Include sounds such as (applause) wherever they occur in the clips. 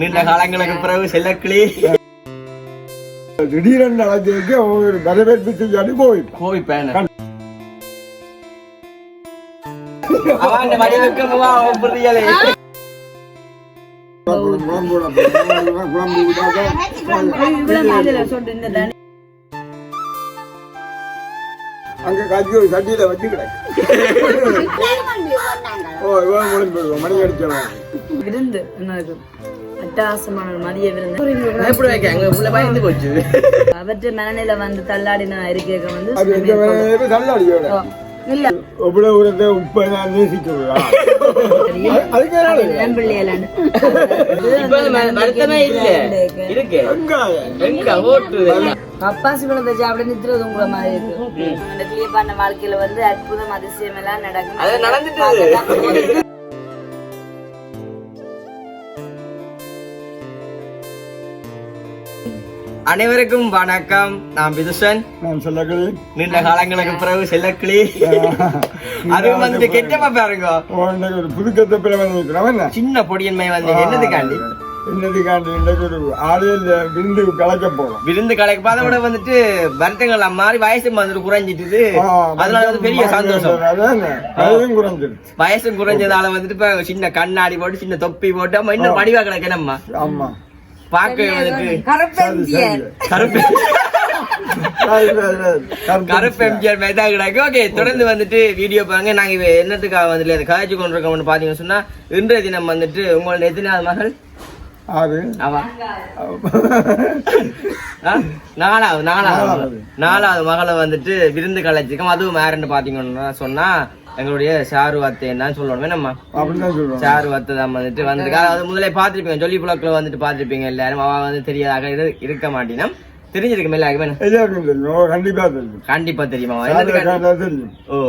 நீண்ட காலங்களுக்கு பிறகு செல்லக்கிளி. திடீரென்று அழைச்சிருக்கு ஒரு வரவேற்பு செய்யாடி போயிட்டான் கோவி பேன அவன் வடிவுக்கு முவா புரியலை குழம்பு குழம்பு விட்டாக்க அங்க காய்ச்சி ஒரு சட்டியில வச்சு கிடக்கு. ஓ இவன் மணி அடிச்சவன் என்னது? அட்டகாசமான ஒரு மதிய விருந்து. பயந்து போச்சு. அவற்றை மனநிலை வந்து தள்ளாடின இருக்க வந்து இல்ல. எவ்வளவு உரத்தை உப்பை நான் ஓட்டு பப்பாசி பழத்தை சாப்பிட நித்துறது உங்களை மாதிரி இருக்கு. அந்த வாழ்க்கையில வந்து அற்புதம் அதிசயம் எல்லாம் நடக்கும். நடந்துட்டு அனைவருக்கும் வணக்கம். நான் விதுஷன் நான் சொல்லக்களி நீண்ட காலங்களுக்கு பிறகு செல்லக்கிளி. (laughs) அதுவும் வந்து கெட்டமா பாருங்க. ஒரு வந்து என்ன? சின்ன பொடியன்மை வந்து என்னதுக்காண்டி? என்னதுக்காண்டி? இன்றைக்கு ஒரு ஆடையில் விருந்து கலைக்க போறோம். விருந்து கலைக்கு அதை விட வந்துட்டு வருத்தங்கள் மாதிரி வயசு வந்துட்டு குறைஞ்சிட்டுது. அதனால வந்து பெரிய சந்தோஷம். குறைஞ்சிருச்சு. வயசும் குறைஞ்சதால வந்துட்டு இப்ப சின்ன கண்ணாடி போட்டு சின்ன தொப்பி போட்டு அம்மா இன்னும் வடிவா கிடக்கணும்மா. ஆமா. கருப்பு எம்ஜிஆர். தான் கிடக்கு. ஓகே தொடர்ந்து வந்துட்டு வீடியோ பாருங்க. நாங்க என்னத்துக்காக வந்துட்டு அதை கதைச்சு கொண்டிருக்கோம்னு பாத்தீங்கன்னு சொன்னா இன்றைய தினம் வந்துட்டு உங்களோட எத்தனாவது மகள்? ஆறு. அவா? நாலாவது. நாலாவது நாலாவது. மகளை வந்துட்டு விருந்து கலைச்சிருக்கோம் அதுவும் யாருன்னு பாத்தீங்கன்னா சொன்னா எங்களுடைய சாரு அத்தைன்னு தான் சொல்லணும் நம்ம. அப்படிதான் சொல்லுவோம் சாரு அத்தை தான் வந்துட்டு வந்திருக்கா அதாவது முதல்ல பாத்திருப்பீங்க ஜொல்லி புலக்கில் வந்துட்டு பாத்திருப்பீங்க எல்லாரும். அவ வந்து தெரியாதாக இரு- இருக்க மாட்டினா. தெரிஞ்சிருக்கும் எல்லாருக்குமே எல்லாருக்கும் தெரியும். ஓ, கண்டிப்பா தெரியும். கண்டிப்பா தெரியுமா? தெரியும். ஓ.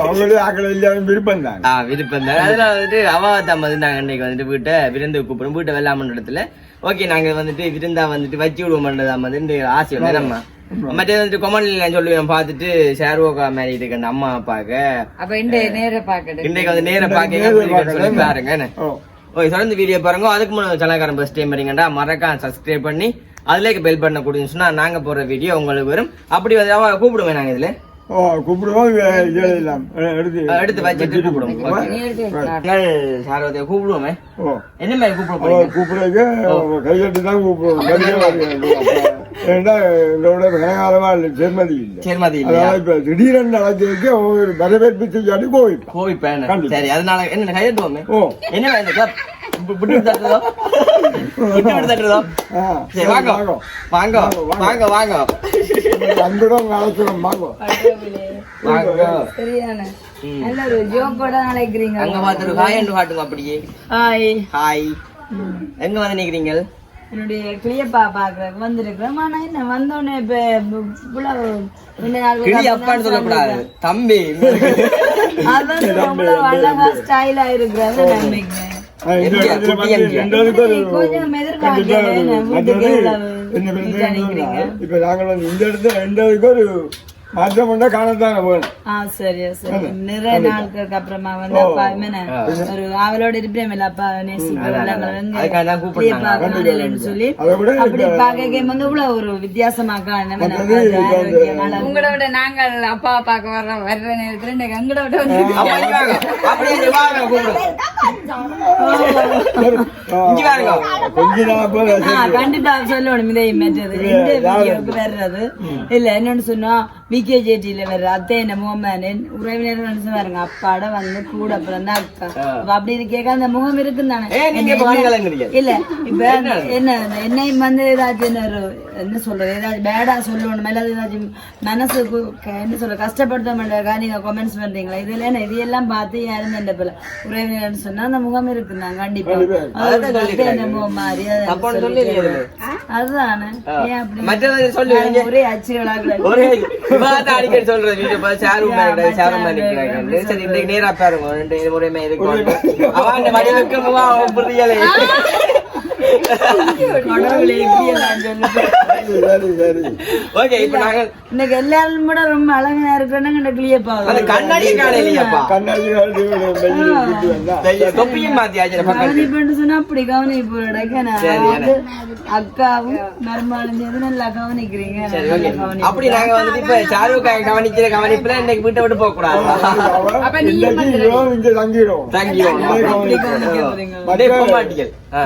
அவங்களே ஆக்கள் எல்லாரும் விருப்பம் தான். ஆ விருப்பம் தான். அதனால வந்துட்டு அவாதான் வந்து நாங்க இன்னைக்கு வந்துட்டு வீட்டை விருந்து கூப்பிடும் வீட்டை வெள்ளாமன்ற இடத்துல ஓகே நாங்க வந்துட்டு விருந்தா வந்துட்டு வச்சு விடுவோம்ன்றதா வந்து ஆசை வந்து நம்ம? மற்ற வந்துட்டு கொமன்ல நான் சொல்லுவேன் பார்த்துட்டு ஷேர்வோகா மாதிரி இருக்கு அந்த அம்மா அப்பாக்க அப்ப இந்த நேர பாக்கடு. இன்றைக்கு வந்து நேர பாக்க சொல்லி பாருங்க ஓகே தொடர்ந்து வீடியோ பாருங்க. அதுக்கு முன்னாடி சேனல்காரன் பஸ் டைம் வரீங்கடா மறக்காம சப்ஸ்கிரைப் பண்ணி அதுலேயே பெல் பண்ண கொடுன்னு சொன்னா நாங்க போற வீடியோ உங்களுக்கு வரும். அப்படி வந்து கூப்பிடுவேன் நாங்க இதுல. ஓ கூப்பிடுவோம். எழுதலாம் எடுத்து எடுத்து வச்சுட்டு கூப்பிடுவோம். ஓகே. சாரவதியை கூப்பிடுவோமே. ஓ. என்ன மாதிரி கூப்பிட ஓ, போறீங்க? கூப்பிடுறதுக்கு கையெட்டு தான் கூப்பிடுவோம். (laughs) ஏன்னா இதோட கனகாலமா இல்லை இல்லை. சேர்மதி இப்ப திடீரென்று ஒரு வரவேற்பு செய்யாடி. சரி அதனால என்ன ஓ. புட்டு விட்டு தட்டுறதோ? ஆ. சரி வாங்க. வாங்க. வாங்க. வாங்க அன்புடன் அழைச்சிடும் வாங்க. வாங்க. சரியான. ம். நல்ல ஒரு ஜோக்கோட நினைக்கிறீங்க அங்க பார்த்துட்டு ஹாய் என்று காட்டுங்க அப்படியே. ஹாய். ஹாய். எங்க வந்து நிக்கிறீங்க? என்னுடைய கிளியப்பா பாக்குறதுக்கு வந்திருக்கிறோம். ஆனா என்ன வந்தோடனே இப்ப இவ்வளவு ரெண்டு நாள் கிளி அப்பான்னு சொல்லக்கூடாது. தம்பி. அதான் அழகா ஸ்டைலா இருக்கிறது. நம்பிக்கை. இப்ப நாங்கள் வந்து இந்த இடத்துல ரெண்டாவதுக்கு ஒரு மாற்றம் பண்ணா காணத்தானே வேணும் ஆ சரி சரி. நிறைய நாட்களுக்கு அப்புறமா வந்து அப்பா என்ன ஒரு ஆவலோட இருப்பேன் இல்ல அப்பா. நேசிக்கிறேன் சொல்லி அப்படி பார்க்க வந்து இவ்வளவு ஒரு வித்தியாசமா உங்களோட நாங்கள் அப்பா பார்க்க வர்ற வர்ற நேரத்துல இன்னைக்கு எங்களோட வந்து அப்பா இங்க வாங்க. அப்படியே இங்க வாங்க கூப்பிடுங்க இங்க வாங்க கொஞ்ச நாள் போல ஆ, கண்டிப்பா சொல்லணும் இதை மெச்சது இந்த வீடியோக்கு வர்றது. இல்ல என்னன்னு சொன்னா விகே ஜேடியில வர்ற அத்தை என்ன முகமன் உறவினர் பாருங்க அப்பாட வந்து கூட பிறந்த அக்கா அப்ப அப்படி இருக்கேக்க அந்த முகம் இருக்குன்னு தானே இல்ல இப்ப என்ன என்னையும் வந்து ஏதாச்சும் என்ன என்ன சொல்றது ஏதாச்சும் பேடா சொல்லணும் அல்லது ஏதாச்சும் மனசுக்கு என்ன சொல்ற கஷ்டப்படுத்த மாட்டாக்கா நீங்க கமெண்ட்ஸ் பண்றீங்களா இதுல என்ன இது எல்லாம் பார்த்து யாரும் இந்த போல உறவினர்னு சொன்னா அந்த முகம் இருக்குண்ணா கண்டிப்பா என்ன முகம் மாதிரி. அதுதானே ஏன் அப்படி ஒரே அச்சுகளாக இவாதான் அடிக்கடி சொல்றது வீட்டு சரி நேரா பாருங்க ரெண்டு முறையுமே இருக்கும் அவன் புரியலை (laughs) (laughs) கடவுளே, எல்லாம் சொல்லுது. சரி சரி ஓகே இப்ப நாங்க இன்னைக்கு எல்லாரும் கூட ரொம்ப அழகா இருக்கிறாங்க கிளியப்பா அந்த கண்ணாடியே காணலையாப்பா கண்ணாடி வெயில் விட்டு வந்தா. தொப்பியும் மாத்தியாச்சு கவனிப்புன்னு சொன்னா அப்படி கவனிப்பு நடக்க அக்காவும் மருமகளும் சேர்ந்து நல்லா கவனிக்கிறீங்க. சரி நல்லா ஓகே கவனிப்பு. அப்படி நாங்க வந்துட்டு இப்ப ஷாருக் கான் கவனிக்கிற கவனிப்புல இன்னைக்கு வீட்டை விட்டு போக கூடாது. இன்னைக்கு இரவு இங்க தங்கிடும் தங்கிடும் அப்படி கவனிக்க போறீங்க. அப்படியே போக மாட்டீங்க ஆ.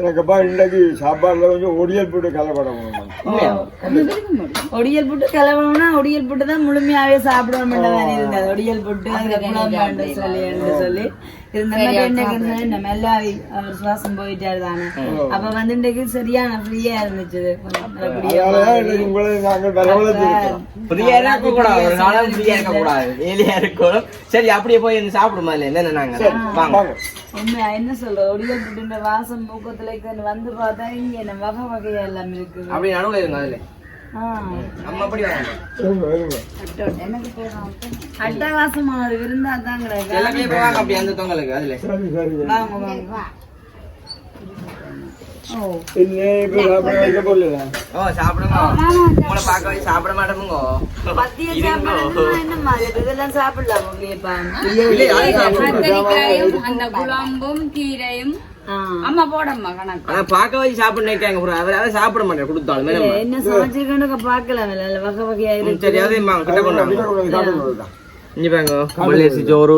எனக்குப்பா இன்னைக்கு சாப்பாடுல கொஞ்சம் ஒடியல் போட்டு கலப்படம்? ஒடியல் புட்டு கிளம்பணும்னா ஒடியல் புட்டு தான் முழுமையாவே இருந்தது. ஒடியல் புட்டு குழம்பு சொல்லி என்று சொல்லி. இருந்த மாதிரி இன்னைக்கு இருந்தது நம்ம அவர் சுவாசம் போயிட்டாரு தானே அப்ப வந்து இன்னைக்கு சரியான ஃப்ரீயா இருந்துச்சு இருக்க இருக்க சரி அப்படியே போய் சாப்பிடுமா இல்ல என்ன நாங்க உண்மையா என்ன சொல்ற ஒடியல் வாசம் மூக்கத்துல வந்து பார்த்தா இங்க என்ன வகை வகையா எல்லாம் இருக்குது அப்படி நடுவுல இருங்க அதுல இருங்க. அட்டகாசமான விருந்தா கிடையாது எல்லாமே போவாங்க அப்படி அந்த தொங்கலுக்கு அதுல. வாங்க வாங்க சாப்பிட மாட்டோமுங்க சாப்பிடலாம் அந்த குழம்பும் கீரையும் அம்மா போடம்மா கணக்கு. ஆனா பார்க்க வச்சு சாப்பிட நினைக்காங்க bro. அவர் அதை சாப்பிட மாட்டேன் கொடுத்தாலும் மேடம். என்ன சமைச்சிருக்கேன்னு பார்க்கலாம் இல்ல வகை வகையா இருக்கு சரி அதே கிட்ட கொண்டாங்க சாப்பிடுங்க இங்க பாருங்க. வெள்ளரிசி சோறு.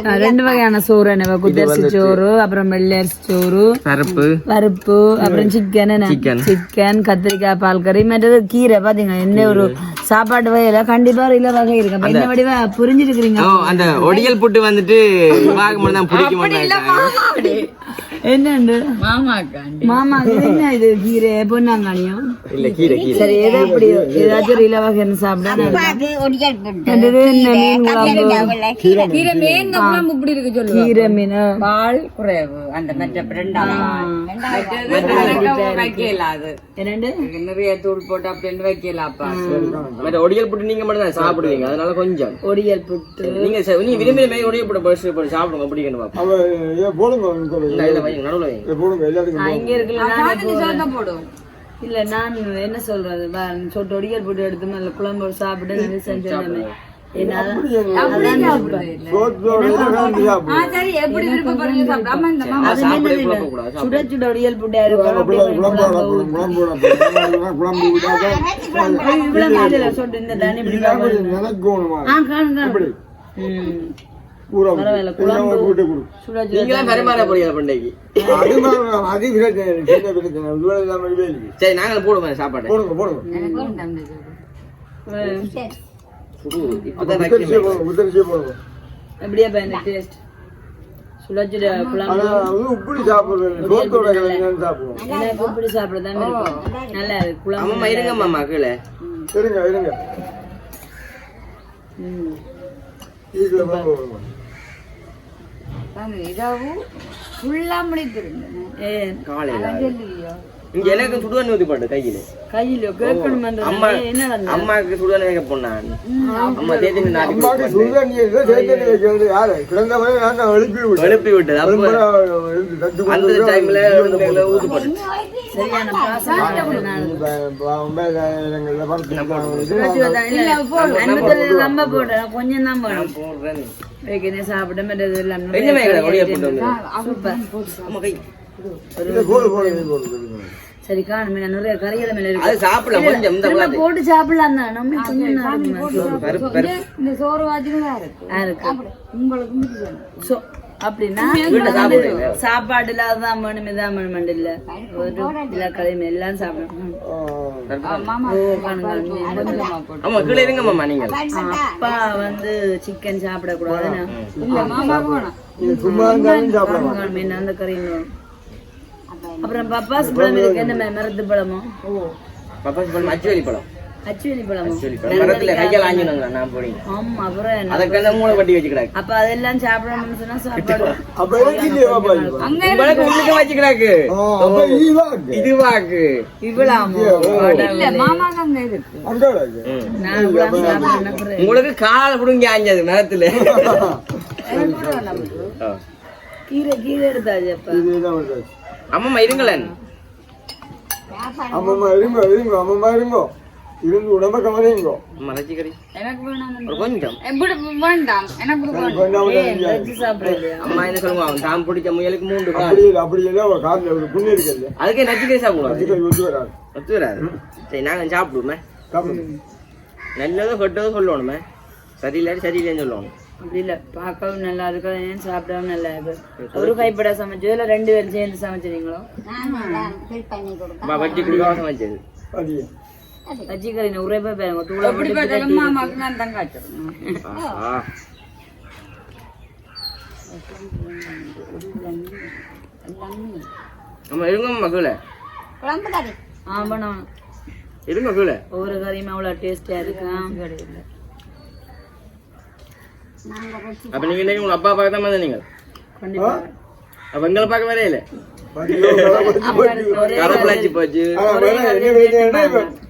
ஆ, ரெண்டு வகையான சோறு என்ன குதிரசி சோறு அப்புறம் வெள்ளரிசி சோறு பருப்பு பருப்பு அப்புறம் சிக்கன் Chicken. சிக்கன் கத்திரிக்காய் பால் கறி மற்றது கீரை பாத்தீங்க என்ன ஒரு சாப்பாட்டு வகையில கண்டிப்பா ஒரு இல்ல வகை இருக்கு. என்ன வடிவா புரிஞ்சிருக்கிறீங்க? அந்த ஒடியல் புட்டு வந்துட்டு தான் பிடிக்க மாட்டாங்க என்னண்டு? மாமாக்காண்டி. மாமா என்ன இது கீரை பொன்னாங்கானியம் இல்ல கீரை கீரை. சரி எது எப்படி ஏதாச்சும் ஒரு இல வகை என்ன மீன் குழம்பு கீரை மேங்க குழம்பு இப்படி இருக்கு சொல்லு கீரை மீன். பால் குறைவு. அந்த மற்ற ரெண்டாவது வைக்கல அது. என்னண்டு? இது நிறைய தூள் போட்டு அப்படின்னு வைக்கலாப்பா மற்ற ஒடியல் புட்டு நீங்க மட்டும் தான் சாப்பிடுவீங்க. அதனால கொஞ்சம். ஒடியல் புட்டு. நீங்க ச- நீ விரும்பி மாதிரி ஒடியல் புட்டு சாப்பிடுங்க பிடிக்கணும் போடுங்க வைங்க நடுவுல வைங்க. போடுங்க எல்லாத்துக்கும் இருக்குல்ல போடும். இல்ல நான் என்ன சொல்றது சொட்டு ஒடியல் போட்டு எடுத்து நல்ல குழம்பு சாப்பிட்டு நல்ல செஞ்சேன் சுட சுட ஒடியல் போட்டு இருக்கும் இவ்வளவு சொட்டு இந்த தண்ணி இப்படி அப்படி நினைக்கணுமா? ஆ காணும் இப்படி. காணும் ம். ஊற பரவாயில்ல, போட்டு. இதை கூட்டி கொடு. சுட சுட நீங்க தான் பரிமாற போறீங்க பண்டைக்கு அது பிரச்சனை பிரச்சனை. சரி நாங்க போடுவோம் சாப்பாடு. போடுங்க போடுங்க. பையன் டேஸ்ட் சுட சுட குழம்பு. சோத்தோட கலந்து சாப்பிடுவோம். இப்படி சாப்பிடதான் நல்லா இருக்கு குழம்பு அம்மா இருங்க மாமா கீழே இருங்க இருங்க. ம். இதுல இதாவும் ஃபுல்லா முடிப்பிருந்தேன் ஏ காலையில. இங்க எனக்கு சுடுதண்ணி ஊத்தி போட்டு கையில. கையில கேட்கணும் அம்மா அம்மாக்கு சுடுதண்ணி வைக்க போனான் அம்மா தேதி நாட்டி அம்மாக்கு சுடுதண்ணி இல்லை தேத்தண்ணி வைக்கிறது யாரு? கிடந்தவரை நான் தான் எழுப்பி விட்டது அப்ப அந்த டைம்ல ஊத்தி போட்டு கொஞ்சம் தான் போடுறேன். சாப்பிட மாட்டேது எல்லாம் சூப்பர். அம்மா கை போடு போடு இது போடு போடு. சரி காணுமே. நான் நிறைய கறிகளை மேல இருக்கு. சாப்பிடலாம். கொஞ்சம் இந்த. போட்டு சாப்பிடலாம் தான். நம்ம இந்த சோறு இருக்கு. உங்களுக்கு சோ அப்படின்னா சாப்பாடு இல்லாதான் வேணும் இதான் வேணும் இல்ல. ஒரு எல்லா கடையும் எல்லாம் சாப்பிடணும். அப்பா வந்து சிக்கன் சாப்பிடக்கூடாதுன்னு. காணுமே என்ன அந்த கறியும் அப்புறம் பப்பாஸ் பழம் இருக்கு என்ன மரத்து பழமோ? பழம் அச்சுவலி பழம். அச்சுவலி பழமோ? அச்சுவலி பழம். மரத்துல கையால் ஆஞ்சினாங்க நான் போறீங்க ஆமா அப்புறம் என்ன? அதுக்கெல்லாம் மூளை வட்டி வச்சுக்கிறாங்க அப்ப அதெல்லாம் சாப்பிடணும்னு சொன்னா சாப்பாடு. அப்ப எனக்கு இல்லையா பாப்பா இது? உங்களுக்கு உள்ளுக்கு வச்சுக்கிறாக்கு. இல்ல அங்க இருக்கு. அங்க இருக்கு. நான் இவ்வளவு அப்புறம் உங்களுக்கு கால் புடுங்கி ஆஞ்சது மரத்துல. (laughs) கீரை கீரை எடுத்தாச்சு அப்ப. இதுதான் வந்தாச்சு அம்மா இருங்களேன் அம்மம்மா இருங்கோ இருங்கோ அம்மம்மா இருங்கோ. இருந்து உடம்ப கவனிங்கோ. அம்மா ரசிகரி எனக்கு வேணாம். கொஞ்சம் எப்படி வேண்டாம். எனக்கு வேண்டாம் அம்மா என்ன சொல்லுங்க அவன் தாம் பிடிச்ச முயலுக்கு கால். அப்படி இல்லை அப்படி இல்லை ஒரு காலில் ஒரு புண்ணு இருக்குல்ல. அதுக்கே நச்சிக்கறி சாப்பிடுவாங்க அதுக்கு ஒத்து வராது ஒத்து வராது சரி நாங்க சாப்பிடுவோமே. நல்லதும் கெட்டதும் சொல்லணுமே. சரியில்லாட்டி சரியில்லைன்னு சொல்லணும். அப்படி இல்ல பார்க்கவும் நல்லா இருக்கும். ஏன் சாப்பிடவும் நல்லா இருக்கு. ஒரு கைப்பட சமைச்சது இல்ல ரெண்டு பேரும் சேர்ந்து சமைச்சிருங்களோ வட்டி குடிக்காம சமைச்சது வச்சிக்கிறீங்க உரை போய் பாருங்க தூளை போட்டு பார்த்தாலும் மாமாக்கு நான் தான் அம்மா இருங்க மகள ஆ பண்ணணும் இருங்க மகள ஒவ்வொரு கறியும் அவ்வளவு டேஸ்டியா இருக்கும் அப்ப நீங்க இன்னைக்கு உங்க அப்பா பார்க்க தான் வந்தீங்க கண்டிப்பா அப்ப எங்களை பார்க்க வரே இல்ல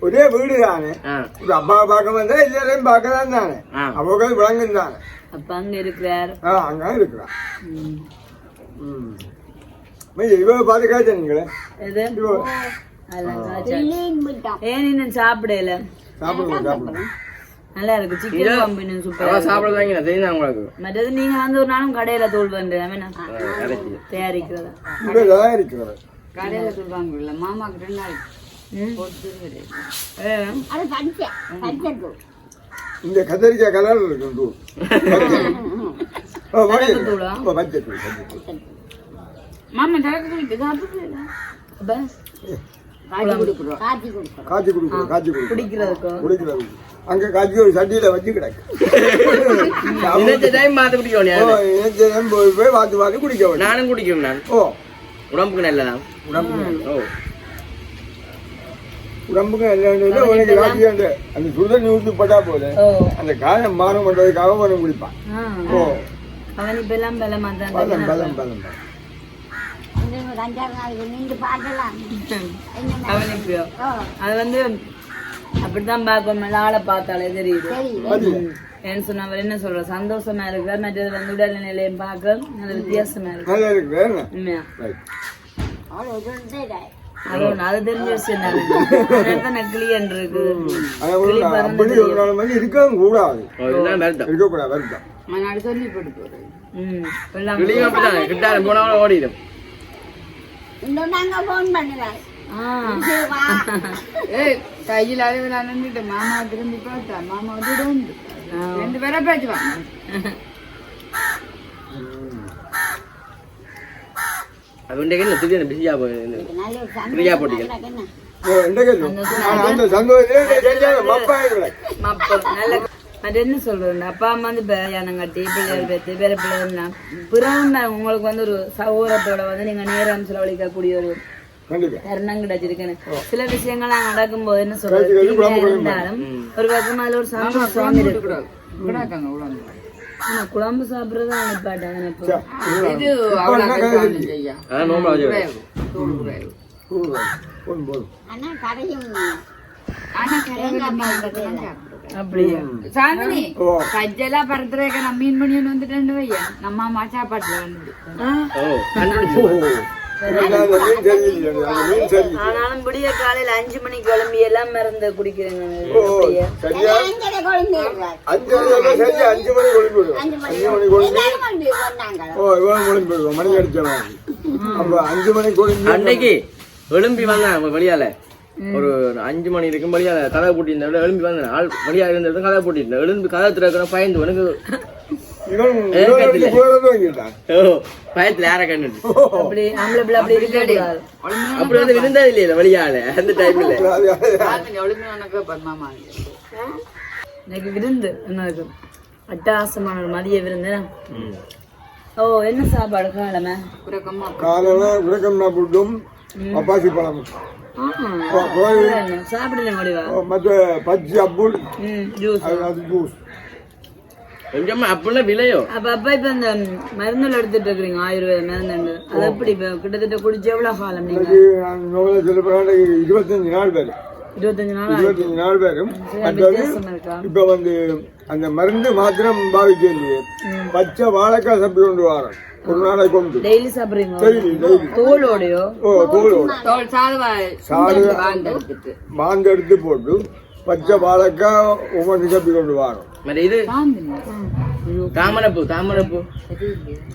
ஒரே வீடு தானே அப்பா பார்க்க வந்தா எல்லாரையும் பார்க்கதான் தானே அவங்க விளங்கும் தானே அப்ப அங்க இருக்கிறார் அங்க இவ அதெல்லாம் காய்ச்சல். ஏன் இன்னும் சாப்பிடல சாப்பிடுங்க சாப்பிடுங்க நல்லா இருக்கு சிக்கன் அவ சூப்பரா சாப்பிடுறாங்க தெரியுதா உங்களுக்கு? மற்றது நீங்க வந்து ஒரு நாளும் கடையில தூள் பண்றேன். தயாரிக்கிறதா? கடையில சொல்லுவாங்க இல்ல மாமாக்கு ரெண்டு நாள் இந்த கத்திரிக்காய் கலர் இருக்கும் தூள். மாமா தரக்கு அப்ப? காய்ச்சி கொடுக்குறோம். காய்ச்சி கொடுக்குறோம். குடிக்கிறதுக்கோ? குடிக்கிறது அங்க காய்ச்சி ஒரு சட்டியில வச்சு கிடக்கு. (laughs) டைம் போய் போய் பார்த்து பார்த்து குடிக்க நானும் குடிக்கணும் நான். ஓ. உடம்புக்கு நல்லதான் உடம்புக்கு ஓ. உடம்புக்கு என்ன உனக்கு காய்ச்சி அந்த அந்த சுடுதண்ணி ஊற்றி பட்டா போது ஓ. அந்த காயம் மாறும் பண்றதுக்காக அவனும் குடிப்பான். ஓ. அவன் இப்ப எல்லாம் பலமா தான் பலம் பலம் பலம் பலம். அவனுக்கு அது வந்து அப்படித்தான் பார்க்கணும். ஆளை பார்த்தாலே தெரியுது. சொன்னா அவர் என்ன சொல்ற சந்தோஷமா இருக்கிறார். மற்றது வந்து உடல் நிலையம் பார்க்க நல்ல வித்தியாசமா இருக்கு. இருக்கு என்ன அது தெரிஞ்ச விஷயம் தானே. நக்கிலியன் இருக்கு? இருக்கவும் கூடாது. வருத்தம். சொல்லி போட்டு ம். கிட்டாரு போனவங்க ஓடிடும். ஆ ஏய் கையில் அளவு நான் நின்றுட்டு மாமா திரும்பி பார்த்தா மாமா வந்து ரெண்டு பேரை பிஸியா மப்பம் நல்ல அது என்ன சொல்றேன் அப்பா அம்மா வந்து கல்யாணம் கட்டி பிள்ளைகள் பெற்று பேர பிள்ளைகள்னா பிறகு உங்களுக்கு வந்து ஒரு சகோதரத்தோட வந்து நீங்க நேரம் செலவழிக்கக்கூடிய ஒரு தருணம் கிடைச்சிருக்குன்னு. சில விஷயங்கள்லாம் நடக்கும்போது என்ன சொல்றது? இருந்தாலும் ஒரு பக்கம் அதுல ஒரு சந்தோஷம் இருக்கு குழம்பு சாப்பிடுறது அனுப்பாட்டாங்க இப்போ. இது அவ்வளோ அப்படியா? சாந்தினி ஓ. கஜ்ஜலா பரத்துறதுக்கு நான் மீன் பண்ணி வந்துட்டேன்னு வையா நம்ம அம்மா சாப்பாட்டுல வந்து ஆனாலும் விடிய காலையில அஞ்சு மணிக்கு கிளம்பி எல்லாம் மருந்து குடிக்கிறேங்க அஞ்சு மணி மணி. கொழும்பி மணி கொழும்பி கொழும்பி மணி அடிச்சவன். அப்ப அஞ்சு மணி கொழும்பி அன்னைக்கு எழும்பி வந்தேன் வெளியால. ஒரு அஞ்சு மணி இருக்கும் வெளியால கதை பூட்டியிருந்தேன். எழும்பி வந்தேன். ஆள் வெளியா இருந்தது கதை பூட்டியிருந்தேன். எழும்பி கதை திறக்கிற பயந்து ஓ பயத்துல யார அப்படி வந்து அந்த டைம்ல எனக்கு விருந்து. என்னது அட்டகாசமான ஒரு மதிய விருந்து. ஓ என்ன சாப்பாடு காலமே? காலையில விளக்கம்னா புட்டும் பப்பாசி பழம் அப்புள் ம் ஜூஸ். அது ஜூஸ். கொஞ்சமா அப்படிலாம் விலையோ? அப்ப அப்ப இப்ப இந்த மருந்துல எடுத்துட்டு இருக்கிறீங்க ஆயுர்வேத மருந்து அது எப்படி இப்ப கிட்டத்தட்ட குடிச்சு எவ்வளவு காலம் நீங்க? இருபத்தஞ்சு நாள் பேர் இருபத்தஞ்சு நாள்? இருபத்தஞ்சு நாள் பேரும் இப்ப வந்து அந்த மருந்து மாத்திரம் பாவிக்க பச்சை வாழைக்காய் சாப்பிட்டு கொண்டு வரோம் ஒரு நாளைக்கு கொண்டு டெய்லி சாப்பிடுறீங்க டெய்லி டெய்லி தோலோடையோ ஓ தோலோட தோல் சாதுவா எடுத்து போட்டு பச்சை வாழைக்காய் ஒவ்வொன்று சப்பி கொண்டு வரோம் மற்ற இது தாமரைப்பூ தாமரைப்பூ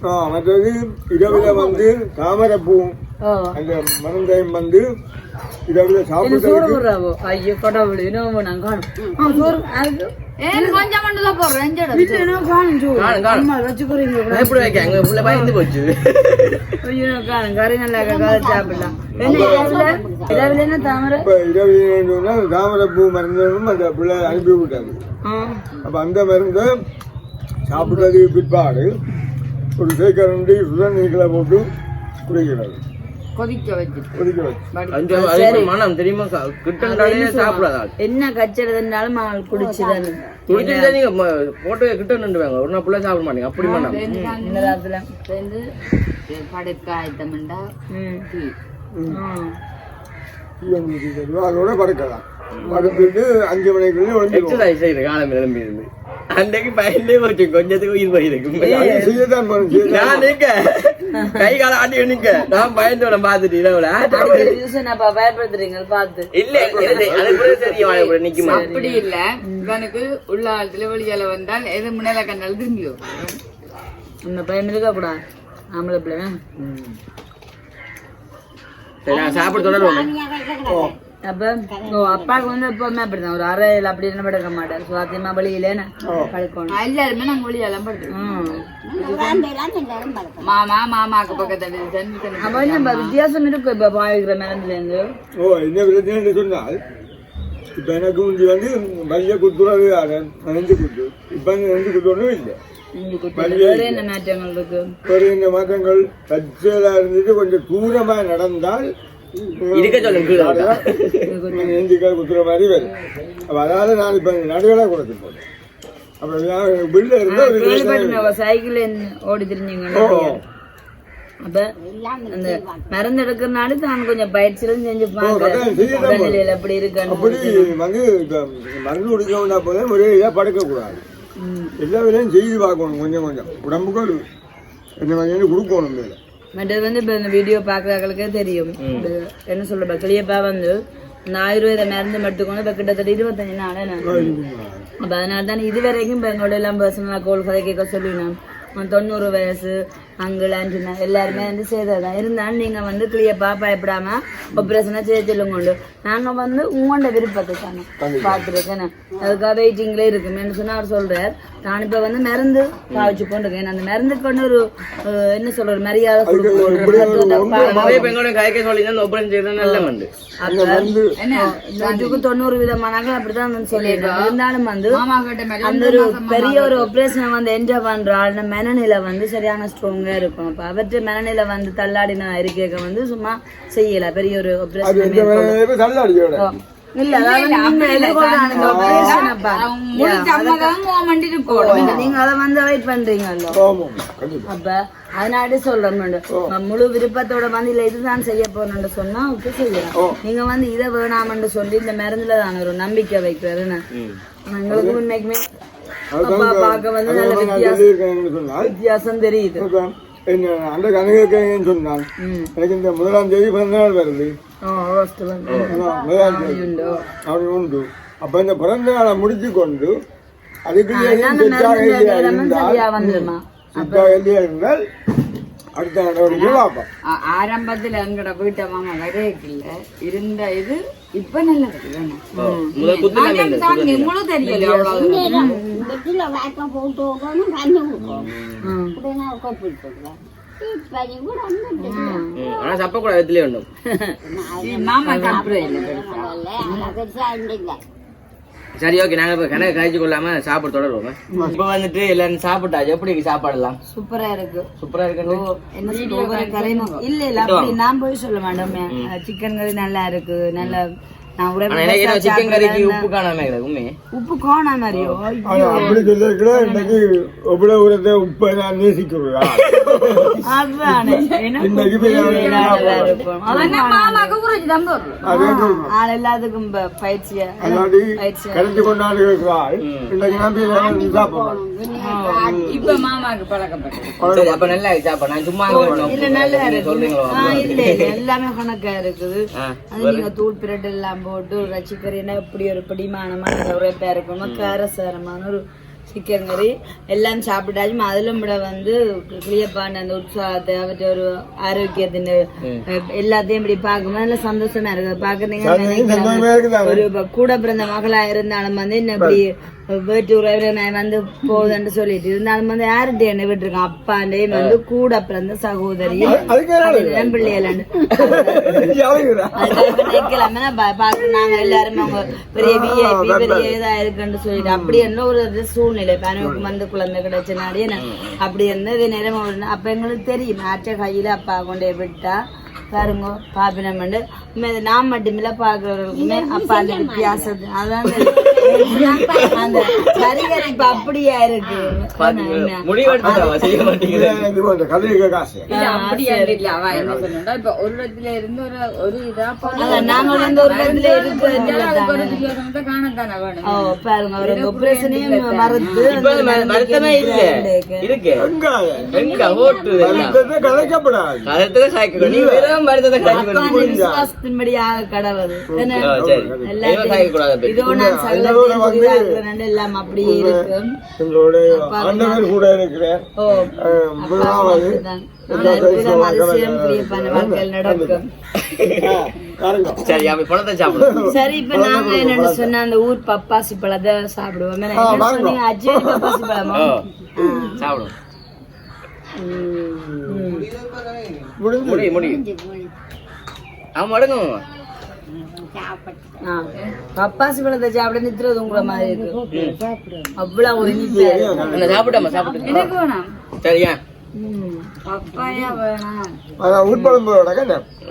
ஆ மற்றது இரவில் வந்து தாமரைப்பூவும் ஓ அந்த மருந்தையும் வந்து இரவில் என்ன சோறு சாப்பிட்டதுக்கு போடுறாவோ? ஐயோ கடவுள் இன்னும் நான் காணும். சோறு சொன்னா தாமரைப்பூ மருந்தும் அந்த பிள்ளை அனுப்பி விட்டாரு அப்போ அந்த மருந்தை சாப்பிட்டதுக்கு பிற்பாடு ஒரு சேக்கரண்டி சுதன் நீக்கில் போட்டு குடிக்கிறது கொதிக்க வச்சு. அந்த அதுக்கு மனம் தெரியுமா கிட்டே சாப்பிடாதா? என்ன கச்சறதுனாலும் அவள் குடிச்சுதானே. குடிச்சிட்டு நீங்க ம- போட்டு கிட்ட நின்றுவாங்க ஒரு நாள் புள்ள சாப்பிட மாட்டீங்க. அப்படி மனம். சேர்ந்து படுக்க அதோட படுக்கலாம். படுத்துட்டு அஞ்சு மணிக்குள்ளே எக்ஸசைஸ் காலம் எழும்பி இருந்து. அன்றைக்கு பயந்தே போச்சு. கொஞ்சத்துக்கு உயிர் நான் கை கால ஆட்டி நிக்க நான் பயந்தோட பாத்துட்டு இரவுல. பயப்படுத்துறீங்க பார்த்து. இல்ல கூட கூட நிக்குமா அப்படி இல்ல. இவனுக்கு உள்ள ஆழத்துல வெளியால வந்தால் எது முன்னால கண்டாலும் திரும்பியோ அந்த பையன் இருக்க கூடாது ஆம்பளை பிள்ளை சாப்பிட தொடருவோம். அப்ப ஓ அப்பாவுக்கு வந்து எப்பவுமே அப்படிதான். ஒரு அறையில் அப்படி என்ன படுக்க மாட்டார். சுவாத்தியமா வெளியிலேன்னு படுக்கணும். எல்லாருமே நாங்க வெளியாலாம் படுத்துருவோம் ம். மாமா மாமாக்கு பக்கத்துல அப்ப என்ன வித்தியாசம் இருக்கும் இப்ப பாவிக்கிற மரத்துல இருந்து. ஓ என்ன பிரச்சனை சொன்னால் இப்போ எனக்கு முந்தி வந்து மல்லிகை குத்துறது நெஞ்சு குத்து இப்போ நெஞ்சு இல்லை. இங்க குட்டியில வேற என்ன மாற்றங்கள் இருக்கு? ஒரு இந்த மாற்றங்கள்? தற்செயலாக இருந்துட்டு கொஞ்சம் தூரமாக நடந்தால் இருக்க சொல்லுங்க கீழே குத்துற மாதிரி வரும் அப்போ அதால நான் இப்போ நடுவில் கொடுத்து போட்டேன் அப்போ பில்ல இருந்தால் சைக்கிள் ஓடி திரிஞ்சீங்க அப்ப அந்த மருந்து எடுக்கிறனால தான் கொஞ்சம் பயிற்சியிலும் செஞ்சு உடல்நிலையில எப்படி இருக்கான்னு அப்படி வந்து மருந்து குடிக்கணும்னா போதே ஒரே இதாக படுக்கக்கூடாது. எல்லா வேலையும் செய்து பார்க்கணும் கொஞ்சம் கொஞ்சம். உடம்புக்கு என்ன கொஞ்சம் கொடுக்கணும் மேலே. மற்றது வந்து இப்ப இந்த வீடியோ பாக்குறவங்களுக்கே தெரியும் என்ன சொல்ற கிளியப்பா வந்து இந்த ஆயுர்வேத மருந்து மட்டும் கொண்டு இப்ப கிட்டத்தட்ட இருபத்தஞ்சு நாள் அப்ப அதனால தான் இது வரைக்கும் இப்ப எங்களோட எல்லாம் பர்சனலா கோல் கதை கேட்க சொல்லினோம் தொண்ணூறு வயசு அங்கிள் ஆண்டினா எல்லாருமே வந்து செய்ததுதான் இருந்தாலும் நீங்க வந்து கிளியப்பா பயப்படாம ஆப்ரேஷனை செய்ய சொல்லுங்க உண்டு. நாங்க வந்து உங்களோட விருப்பத்தை தானே பார்த்துருக்கேன் அதுக்காக வெயிட்டிங்ல இருக்குமேன்னு சொன்னா அவர் சொல்றார். நான் இப்ப வந்து மருந்து பாவிச்சு கொண்டிருக்கேன். அந்த மருந்து கொண்டு ஒரு என்ன சொல்ற ஒரு மரியாதை கொடுக்கணும். தொண்ணூறு விதமானாங்க அப்படிதான் வந்து சொல்லியிருக்காங்க. இருந்தாலும் வந்து மாமா கிட்ட மாதிரி அந்த ஒரு பெரிய ஒரு ஆபரேஷன் வந்து என்ஜாய் பண்ற ஆள் மனநிலை வந்து சரியான ஸ்ட்ராங்கா இருக்கும். அப்ப அவற்றை மனநிலை வந்து தள்ளாடின இருக்க வந்து சும்மா செய்யல. பெரிய ஒரு ஆபரேஷன் இல்ல நீங்க அதை வந்து வெயிட் பண்றீங்கல்ல. அப்ப அதனாடி சொல்றேன் முழு விருப்பத்தோட வந்து இல்ல இதுதான் செய்ய போறேன்னு சொன்னா ஓகே செய்யலாம். நீங்க வந்து இதை வேணாமன்னு சொல்லி இந்த மருந்துல தான் ஒரு நம்பிக்கை வைக்கிறதுன்னு எங்களுக்கு உண்மைக்குமே அப்பா பார்க்க வந்து நல்ல வித்தியாசம் வித்தியாசம் தெரியுது. அந்த கணக்கு சொன்னால் ம். எனக்கு இந்த முதலாம் தேதி பிறந்த நாள் வருது. முதலாம் தேதி. உண்டோ அப்படி உண்டு. அப்ப இந்த பிறந்த நாளை முடிச்சு கொண்டு அதுக்கு இருந்தால் அடுத்த ஆரம்பத்துல எங்கட வீட்டை மாமா வரையக்கில்ல இருந்த இது இப்ப நல்லது வேணும் முதல் குத்து நான் எனக்கு தான் உங்களுக்கு தெரியல அவ்வளவு ஆனா சப்ப கூட இடத்துலயே உண்டும் மாமா சாப்பிட இல்லை சரி ஓகே நாங்க இப்ப கணக்கு கழிச்சு கொள்ளாம சாப்பிட தொடருவோம். இப்ப வந்துட்டு எல்லாரும் சாப்பிட்டாச்சு எப்படி இருக்கு சாப்பாடுலாம் சூப்பரா இருக்கு. சூப்பரா இருக்கு என்ன இல்ல இல்ல அப்படி நான் போய் சொல்ல மாட்டோமே. சிக்கன் கறி நல்லா இருக்கு நல்ல சிக்கன் கறிக்கு உப்பு காணாம இருக்குது உண்மை. உப்பு கோணா மாதிரியோ ஆனா அப்படி சொல்லிருக்கா இன்னைக்கு எவ்வளவு உரத்தை உப்பை நான் நேசிக்கிறா எல்லாத்துக்கும் பயிற்சியா? இன்னைக்கு இப்ப மாமாக்கு பழக்கப்பட்டது. அப்ப நல்லா சாப்பாடு. நான் சும்மா. இல்ல நல்லா இருக்கு. எல்லாமே கணக்கா இருக்குது. ஆ, அது நீங்க தூள் பிரெட் எல்லாம் போட்டு ஒரு ரச்சிக்கறினா இப்படி ஒரு பிடிமானமான உரைப்பா இருக்கணும் காரசாரமான ஒரு சிக்கன் கறி எல்லாம் சாப்பிட்டாச்சும் அதிலும் விட வந்து கிளியப்பான அந்த உற்சாகத்தை அவற்றை ஒரு ஆரோக்கியத்தின் எல்லாத்தையும் இப்படி பார்க்கும்போது நல்ல சந்தோஷமா இருக்குது. பாக்குறீங்க ஒரு கூட பிறந்த மகளா இருந்தாலும் வந்து என்ன இப்படி வீட்டு உறவினர் வந்து போகுதுன்னு சொல்லிட்டு இருந்தாலும் வந்து யார்கிட்ட என்ன விட்டுருக்கான்? அப்பாண்டே வந்து கூட பிறந்த சகோதரி. அதுக்கு அதுதான் பிள்ளைகளாண்டு (laughs) யாருக்குறா அதுக்காக நிக்கலாமே பா- பாக்க நாங்க எல்லாருமே அவங்க பெரிய விஐபி பெரிய இதா இருக்குன்னு சொல்லிட்டு அப்படி என்ன ஒரு சூழ்நிலை. பனவுக்கு வந்து குழந்தை கிடைச்சனாடியே நான் அப்படி இதே நேரம் அப்ப எங்களுக்கு தெரியும். ஆற்ற கையில அப்பா கொண்டு விட்டா. பாருங்க பாப்பினம் நாம் மட்டுமில்ல பாக்குறவர்களுக்குமே அப்பா அந்த வித்தியாசம் அதான். அந்த (laughs) கரிகரிப்பு அப்படியா இருக்கு? ஒரு இடத்துல இருந்து ஒரு ஒரு இதா அதான் நாங்க வந்து ஒரு இடத்துல இருக்கிறது ஒரு வித்தியாசத்தை காணத்தானே வேணும். ஓ பாருங்க அவர் ஆபரேஷனையும் மறுத்து இப்ப அது ம- வருத்தமே இல்ல. இருக்கு. எங்க எங்க ஓட்டு வருத்தத்தை கலைக்கப்படாது. கருத்துல சாய்க்கணும் நீ வெறும் வருத்தத்தை சாய்க்கணும் கூடாது அப்படி. இதோ நான் புதிதாக்குறேன் எல்லாம் அப்படியே இருக்கும். கூட இருக்கிறேன் சரி அப்படி இப்ப நாங்க என்னன்னு சொன்ன அந்த ஊர் பப்பாசி பழத்தை சாப்பிடுவோம். அஜ்ஜனி பப்பாசி பழமா? முடியும் முடியும். அவன் மடங்கும். பப்பாசி பழத்தை சாப்பிட நித்துறது உங்களை மாதிரி இருக்கு. அவ்வளவு ஒரு சாப்பிட்டாமா சாப்பிட்டு எனக்கு வேணாம்? சரியா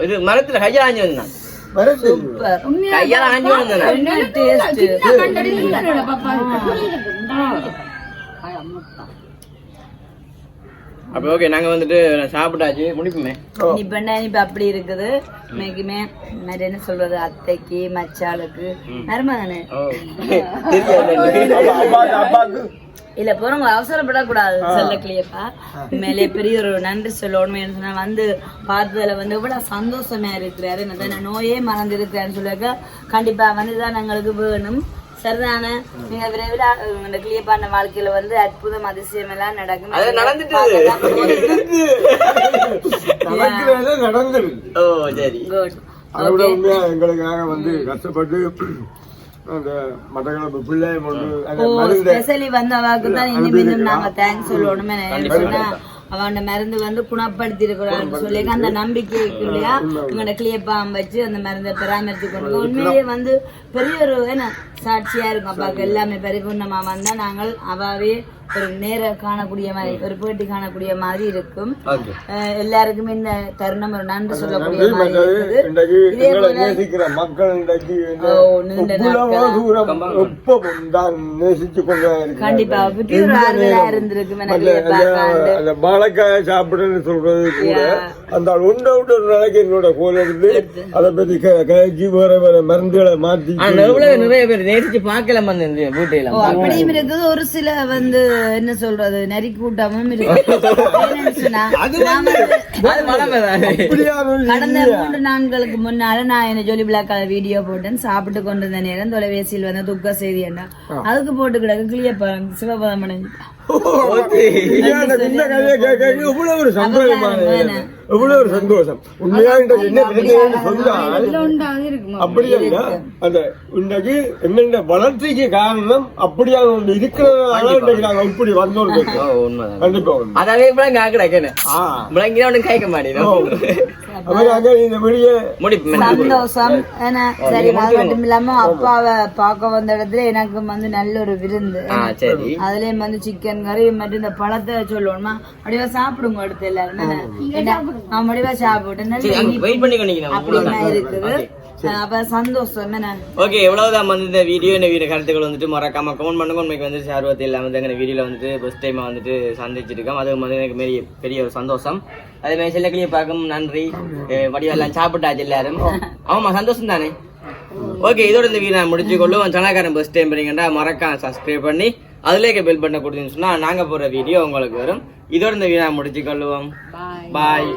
இது மரத்துல ஆஞ்சு வந்தான். சூப்பர். கையால ஆஞ்சு வந்தான். அப்ப ஓகே நாங்க வந்துட்டு சாப்பிட்டாச்சு முடிப்புமே. இப்ப என்ன இப்ப அப்படி இருக்குது. இன்னைக்குமே மாதிரி என்ன சொல்றது அத்தைக்கு மச்சாளுக்கு அப்பாக்கு (laughs) இல்ல போறவங்க அவசரப்படக்கூடாது சொல்ல கிளியப்பா மேலே பெரிய ஒரு நன்றி சொல்லணும் என்ன சொன்னா வந்து பார்த்ததுல வந்து இவ்வளவு சந்தோஷமா இருக்கிறாரு. என்ன நோயே மறந்து இருக்கிறாருன்னு சொல்லியிருக்க. கண்டிப்பா வந்துதான் எங்களுக்கு வேணும். சரிதானே? நீங்க விரைவில் இந்த கிளியப்பான வாழ்க்கையில வந்து அற்புதம் அதிசயம் எல்லாம் நடக்கும். நடந்துட்டு. உண்மையா எங்களுக்காக வந்து கஷ்டப்பட்டு அந்த மட்டக்களப்பு பிள்ளை மருந்தை ஸ்பெஷலி வந்து அவாக்கு தான் இன்னும் இன்னும் நாங்க தேங்க்ஸ் சொல்லணுமே சொன்னா அவன் மருந்து வந்து குணப்படுத்தி இருக்கிறான்னு சொல்லி அந்த நம்பிக்கை இருக்கு இல்லையா உங்களோட கிளியப்பாம் வச்சு அந்த மருந்தை பராமரித்து கொண்டு உண்மையிலேயே வந்து பெரிய ஒரு என்ன சாட்சியா இருக்கும். அப்பாவுக்கு எல்லாமே பரிபூர்ணமா வந்தா நாங்கள். அவாவே ஒரு நேர காணக்கூடிய மாதிரி ஒரு பேட்டி காணக்கூடிய மாதிரி இருக்கும். எல்லாருக்குமே இந்த தருணம் ஒரு நன்றி சொல்லக்கூடிய மாதிரி இருக்குது. மக்கள் இன்றைக்கு நேசிச்சு கொண்டு. கண்டிப்பா ஒரு ஆறுதலா இருந்திருக்கும் எனக்கு வாழைக்காய சாப்பிடுன்னு சொல்றது கூட அந்த ஒன்றை விட்டு ஒரு நாளைக்கு என்னோட கோல் எடுத்து அதை பத்தி க- கழிச்சு வேற வேற மருந்துகளை மாத்தி ஆனா எவ்வளவு நிறைய பேர் நேசிச்சு பார்க்கல வந்து இந்த வீட்டையில ஓ, அப்படியும் இருக்குது. ஒரு சில வந்து என்ன சொல்றது நரி கூட்டமும் கடந்த மூன்று நாட்களுக்கு முன்னால நான் என்ன ஜொலி பிளாக்கால வீடியோ போட்டேன். சாப்பிட்டு கொண்டிருந்த நேரம் தொலைபேசியில் வந்து துக்க செய்தி என்ன? அதுக்கு போட்டு கிடக்கு கிளியப்பழம் சிவபதமணன் உண்மையான இந்த கதையை கேட்க இவ்வளவு ஒரு சந்தோஷமான இவ்வளவு ஒரு சந்தோஷம். உண்மையா இன்றைக்கு என்ன பிரச்சனைன்னு சொன்னால் அப்படியா இல்ல. அந்த இன்னைக்கு எங்கெண்ட வளர்ச்சிக்கு காரணம் அப்படியா ஒன்று இருக்கிறதுனால இன்றைக்கு நாங்க இப்படி வந்தோம் கண்டிப்பா உண்மை. அதாவே இப்ப கேக்குறேன் கேக்குறேன் ஆ. முழங்கினா ஒன்றும் கேட்க மாட்டேன் இந்த வெளியே சந்தோஷம். ஏன்னா சரி அது மட்டும் இல்லாம அப்பாவை பார்க்க வந்த இடத்துல எனக்கு வந்து நல்ல ஒரு விருந்து. அதுலயும் வந்து சிக்கன் கறி மற்றும் இந்த பழத்தை சொல்லணுமா அப்படியே சாப்பிடுங்க அடுத்து எல்லாருமே. முடிவா சாப்பிட்டு இருக்குது. அப்ப சந்தோஷம். என்ன? ஓகே எவ்வளவுதான் வந்து இந்த வீடியோ இந்த வீடியோ கருத்துக்கள் வந்துட்டு மறக்காம கமெண்ட் பண்ணுங்க. உண்மைக்கு வந்து சார்வத்தி இல்லாம வந்து எங்க வீடியோல வந்துட்டு ஃபர்ஸ்ட் டைம் வந்துட்டு சந்திச்சிருக்கோம். அது வந்து எனக்கு பெரிய பெரிய ஒரு சந்தோஷம். அதே மாதிரி சில கிளியை பார்க்கும் நன்றி. அஹ் வடிவெல்லாம் சாப்பிட்டாச்சு எல்லாரும். ஆமா சந்தோஷம் தானே? ஓகே இதோட இந்த வீடியோ நான் முடிச்சு கொள்ளும் சனாக்காரன் ஃபர்ஸ்ட் டைம் பண்ணீங்கன்னா மறக்காம சப்ஸ்கிரைப் பண்ணி அதுலேயே பெல் பட்டனை கொடுத்தீங்கன்னு சொன்னா நாங்க போற வீடியோ உங்களுக்கு வரும். இதோட இந்த வீடியோ முடிச்சு கொள்ளுவோம். பாய்